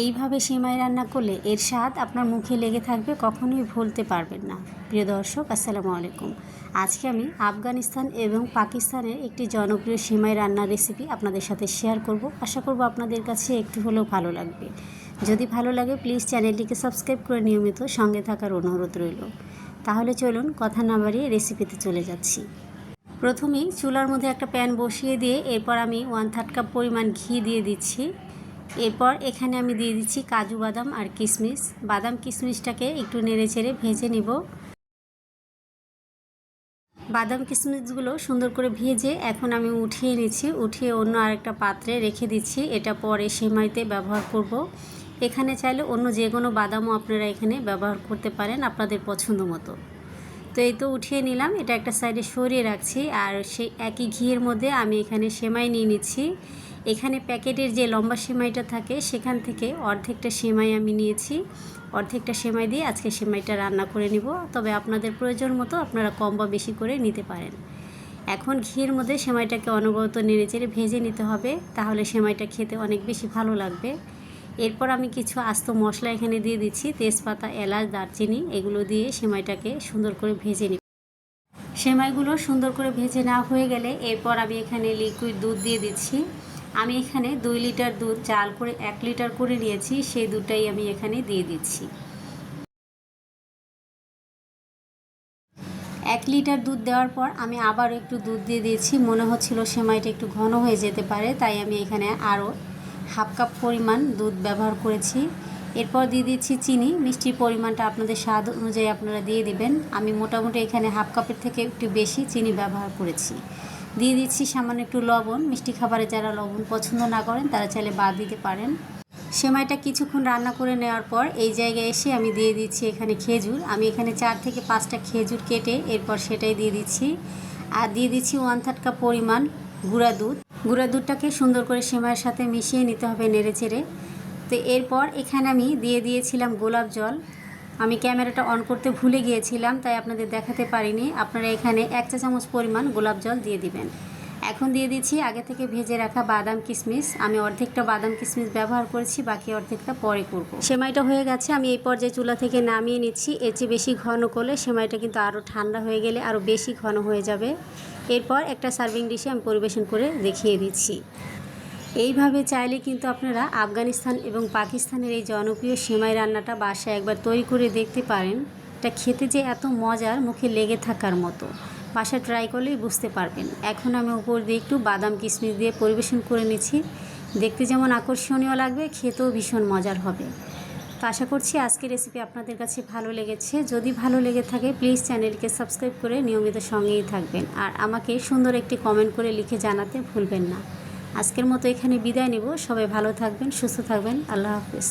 এইভাবে সিমাই রান্না করলে এর স্বাদ আপনার মুখে লেগে থাকবে, কখনোই ভুলতে পারবেন না। প্রিয় দর্শক, আসসালামু আলাইকুম। আজকে আমি আফগানিস্তান এবং পাকিস্তানের একটি জনপ্রিয় সিমাই রান্নার রেসিপি আপনাদের সাথে শেয়ার করব। আশা করব আপনাদের কাছে একটু হলেও ভালো লাগবে। যদি ভালো লাগে প্লিজ চ্যানেলটিকে সাবস্ক্রাইব করে নিয়মিত সঙ্গে থাকার অনুরোধ রইল। তাহলে চলুন কথা না বাড়িয়ে রেসিপিতে চলে যাচ্ছি। প্রথমেই চুলার মধ্যে একটা প্যান বসিয়ে দিয়ে এরপর আমি ওয়ান থার্ড কাপ পরিমাণ ঘি দিয়ে দিচ্ছি। এরপর এখানে আমি দিয়ে দিচ্ছি কাজু বাদাম আর কিশমিশ। বাদাম, কিশমিশটাকে একটু নেড়ে চেড়ে ভেজে নিব। বাদাম, কিশমিশগুলো সুন্দর করে ভেজে এখন আমি উঠিয়ে নিচ্ছি। উঠিয়ে অন্য আরেকটা পাত্রে রেখে দিচ্ছি। এটা পরে সেমাইতে ব্যবহার করব। এখানে চাইলে অন্য যে কোনো বাদামও আপনারা এখানে ব্যবহার করতে পারেন আপনাদের পছন্দ মতো। তো এই তো উঠিয়ে নিলাম। এটা একটা সাইডে সরিয়ে রাখছি। আর সেই একই ঘিয়ের মধ্যে আমি এখানে সেমাই নিয়ে নিচ্ছি। এখানে প্যাকেটের যে লম্বা সেমাইটা থাকে, সেখান থেকে অর্ধেকটা সেমাই আমি নিয়েছি। অর্ধেকটা সেমাই দিয়ে আজকে সেমাইটা রান্না করে নিব। তবে আপনাদের প্রয়োজন মতো আপনারা কম বা বেশি করে নিতে পারেন। এখন ঘিয়ের মধ্যে সেমাইটাকে অনবরত নেড়ে চেড়ে ভেজে নিতে হবে, তাহলে সেমাইটা খেতে অনেক বেশি ভালো লাগবে। এরপর আমি কিছু আস্ত মশলা এখানে দিয়ে দিচ্ছি, তেজপাতা, এলাচ, দারচিনি, এগুলো দিয়ে সেমাইটাকে সুন্দর করে ভেজে নিই সেমাইগুলো সুন্দর করে ভেজে না হয়ে গেলে এরপর আমি এখানে লিকুইড দুধ দিয়ে দিচ্ছি। আমি এখানে দুই লিটার দুধ, চাল করে এক লিটার করে নিয়েছি, সেই দুধটাই আমি এখানে দিয়ে দিচ্ছি। এক লিটার দুধ দেওয়ার পর আমি আবার একটু দুধ দিয়ে দিয়েছি। মনে হচ্ছিল সেমাইটা একটু ঘন হয়ে যেতে পারে, তাই আমি এখানে আরও হাফ কাপ পরিমাণ দুধ ব্যবহার করেছি। এরপর দিয়ে দিচ্ছি চিনি। মিষ্টির পরিমাণটা আপনাদের স্বাদ অনুযায়ী আপনারা দিয়ে দিবেন। আমি মোটামুটি এখানে হাফ কাপের থেকে একটু বেশি চিনি ব্যবহার করেছি। দিয়ে দিচ্ছি সামান্য একটু লবণ। মিষ্টি খাবারে যারা লবণ পছন্দ না করেন, তারা চাইলে বাদ দিতে পারেন। সেমাইটা কিছুক্ষণ রান্না করে নেওয়ার পর এই জায়গায় এসে আমি দিয়ে দিচ্ছি এখানে খেজুর। আমি এখানে চার থেকে পাঁচটা খেজুর কেটে এরপর সেটাই দিয়ে দিচ্ছি। আর দিয়ে দিচ্ছি ওয়ান থার্ড কাপ পরিমাণ গুঁড়া দুধ। গুঁড়া দুধটাকে সুন্দর করে সেমাইয়ের সাথে মিশিয়ে নিতে হবে নেড়ে চেড়ে তো এরপর এখানে আমি দিয়ে দিয়েছিলাম গোলাপ জল। আমি ক্যামেরাটা অন করতে ভুলে গিয়েছিলাম, তাই আপনাদের দেখাতে পারিনি। আপনারা এখানে এক চা চামচ পরিমাণ গোলাপ জল দিয়ে দিবেন। এখন দিয়ে দিচ্ছি আগে থেকে ভেজে রাখা বাদাম কিশমিশ আমি অর্ধেকটা বাদাম কিশমিশ ব্যবহার করেছি, বাকি অর্ধেকটা পরে করব। সেমাইটা হয়ে গেছে, আমি এই পর্যায়ে চুলা থেকে নামিয়ে নিচ্ছি। এর চেয়ে বেশি ঘন করলে সেমাইটা কিন্তু আরও ঠান্ডা হয়ে গেলে আরও বেশি ঘন হয়ে যাবে। এরপর একটা সার্ভিং ডিশে আমি পরিবেশন করে দেখিয়ে দিচ্ছি। এইভাবে চাইলে কিন্তু আপনারা আফগানিস্তান এবং পাকিস্তানের এই জনপ্রিয় সেমাই রান্নাটা বাসায় একবার তৈরি করে দেখতে পারেন। এটা খেতে যে এত মজার, মুখে লেগে থাকার মতো। বাসায় ট্রাই করলেই বুঝতে পারবেন। এখন আমি উপর দিয়ে একটু বাদাম কিশমিশ দিয়ে পরিবেশন করে নিচ্ছি। দেখতে যেমন আকর্ষণীয় লাগবে, খেতেও ভীষণ মজার হবে। তো আশা করছি আজকের রেসিপি আপনাদের কাছে ভালো লেগেছে। যদি ভালো লেগে থাকে প্লিজ চ্যানেলকে সাবস্ক্রাইব করে নিয়মিত সঙ্গেই থাকবেন। আর আমাকে সুন্দর একটি কমেন্ট করে লিখে জানাতে ভুলবেন না। আজকের মতো এখানে বিদায় নেব। সবাই ভালো থাকবেন সুস্থ থাকবেন। আল্লাহ হাফিজ।